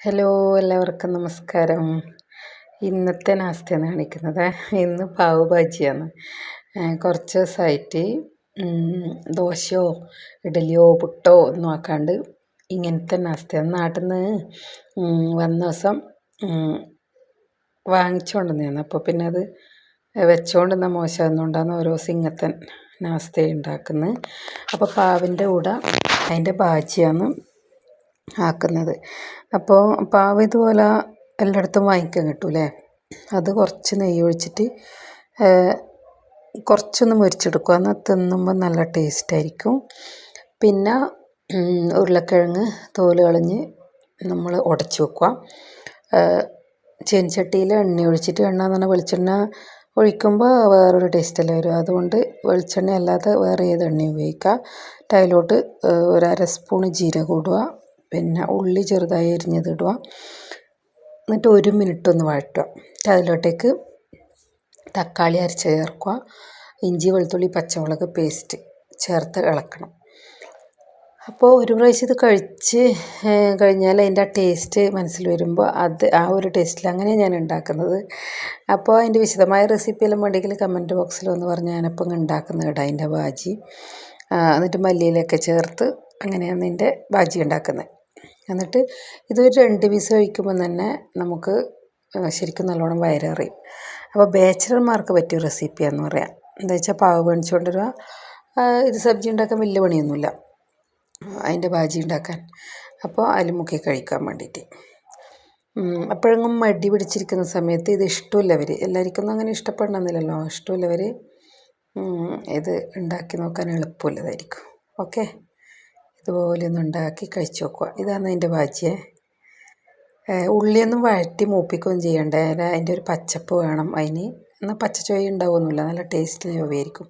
Hello എല്ലാവർക്കും നമസ്കാരം. ഇന്നത്തെ നാസ്തയാണ് കാണിക്കുന്നത്. ഇന്ന് പാവ് ഭാജിയാണ്. കുറച്ച് ദിവസമായിട്ട് ദോശയോ ഇഡലിയോ പുട്ടോ ഒന്നും ആക്കാണ്ട് ഇങ്ങനത്തെ നാസ്തയാണ്. നാട്ടിൽ നിന്ന് വന്ന ദിവസം വാങ്ങിച്ചുകൊണ്ടിരുന്നതാണ് അപ്പോൾ പിന്നെ അത് വെച്ചുകൊണ്ട് മോശമെന്നുകൊണ്ടാണ് ഓരോ സിംഗത്തൻ നാസ്ത ഉണ്ടാക്കുന്നത്. അപ്പോൾ പാവിന്റെ കൂടെ അതിന്റെ ഭാജിയാണ്. ആക്കുന്നത്. അപ്പോൾ പാവ് ഇതുപോലെ എല്ലായിടത്തും വാങ്ങിക്കാൻ കിട്ടൂലേ? അത് കുറച്ച് നെയ്യ് ഒഴിച്ചിട്ട് കുറച്ചൊന്ന് മുരിച്ചെടുക്കുക എന്നാൽ തിന്നുമ്പോൾ നല്ല ടേസ്റ്റ് ആയിരിക്കും. പിന്നെ ഉരുളക്കിഴങ്ങ് തോൽ കളഞ്ഞ് നമ്മൾ ഉടച്ച് വെക്കുക. ചീനച്ചട്ടിയിൽ എണ്ണ ഒഴിച്ചിട്ട് എണ്ണ എന്ന് പറഞ്ഞാൽ വെളിച്ചെണ്ണ ഒഴിക്കുമ്പോൾ വേറൊരു ടേസ്റ്റല്ലേ വരും. അതുകൊണ്ട് വെളിച്ചെണ്ണ അല്ലാതെ വേറെ ഏത് എണ്ണയും ഉപയോഗിക്കുക. അതിലോട്ട് ഒരു അര സ്പൂൺ ജീരകം ഇടുക. പിന്നെ ഉള്ളി ചെറുതായി അരിഞ്ഞത് ഇടുക. എന്നിട്ട് ഒരു മിനിറ്റ് ഒന്ന് വഴറ്റുക. എന്നിട്ട് അതിലോട്ടേക്ക് തക്കാളി അരച്ച് ചേർക്കുക. ഇഞ്ചി വെളുത്തുള്ളി പച്ചമുളക് പേസ്റ്റ് ചേർത്ത് ഇളക്കണം. അപ്പോൾ ഒരു പ്രാവശ്യം ഇത് കഴിച്ച് കഴിഞ്ഞാൽ അതിന്റെ ആ ടേസ്റ്റ് മനസ്സിൽ വരുമ്പോൾ അത് ആ ഒരു ടേസ്റ്റിൽ അങ്ങനെ ഞാൻ ഉണ്ടാക്കുന്നത്. അപ്പോൾ അതിന്റെ വിശദമായ റെസിപ്പി എല്ലാം വേണ്ടെങ്കിൽ കമന്റ് ബോക്സിൽ ഒന്ന് പറഞ്ഞ് ഞാനപ്പം ഉണ്ടാക്കുന്നത് കേട്ടോ അതിന്റെ ബാജി എന്നിട്ട് മല്ലിയിലൊക്കെ ചേർത്ത് അങ്ങനെയാണ് എന്റെ ബാജി ഉണ്ടാക്കുന്നത്. എന്നിട്ട് ഇതൊരു രണ്ട് പീസ് കഴിക്കുമ്പോൾ തന്നെ നമുക്ക് ശരിക്കും നല്ലോണം വയറേറിയും. അപ്പോൾ ബാച്ചിലർമാർക്ക് പറ്റിയ റെസിപ്പിയാണെന്ന് പറയാം. എന്താ വെച്ചാൽ പാവ് മേടിച്ചുകൊണ്ട് വരിക ഇത് സബ്ജി ഉണ്ടാക്കാൻ വലിയ പണിയൊന്നുമില്ല. അതിന്റെ ഭാജി ഉണ്ടാക്കാൻ. അപ്പോൾ അതിൽ മുക്കി കഴിക്കാൻ വേണ്ടിയിട്ട് അപ്പോഴെങ്ങും മടി പിടിച്ചിരിക്കുന്ന സമയത്ത് ഇത് ഇഷ്ടമില്ലവർ എല്ലാവർക്കും അങ്ങനെ ഇഷ്ടപ്പെടണമെന്നില്ലല്ലോ. ഇഷ്ടമില്ലവർ ഇത് ഉണ്ടാക്കി നോക്കാൻ എളുപ്പമുള്ളതായിരിക്കും ഓക്കെ? ഇതുപോലെ ഒന്ന് ഉണ്ടാക്കി കഴിച്ചു നോക്കുക ഇതാണ് അതിന്റെ ബാജിയെ ഉള്ളിയൊന്നും വഴറ്റി മൂപ്പിക്കുകയും ചെയ്യണ്ടേ? അതിന്റെ ഒരു പച്ചപ്പ് വേണം അതിന്. എന്നാൽ പച്ച ചൊവ്വ ഉണ്ടാവുമൊന്നുമില്ല. നല്ല ടേസ്റ്റിൽ ചൊവ്വയായിരിക്കും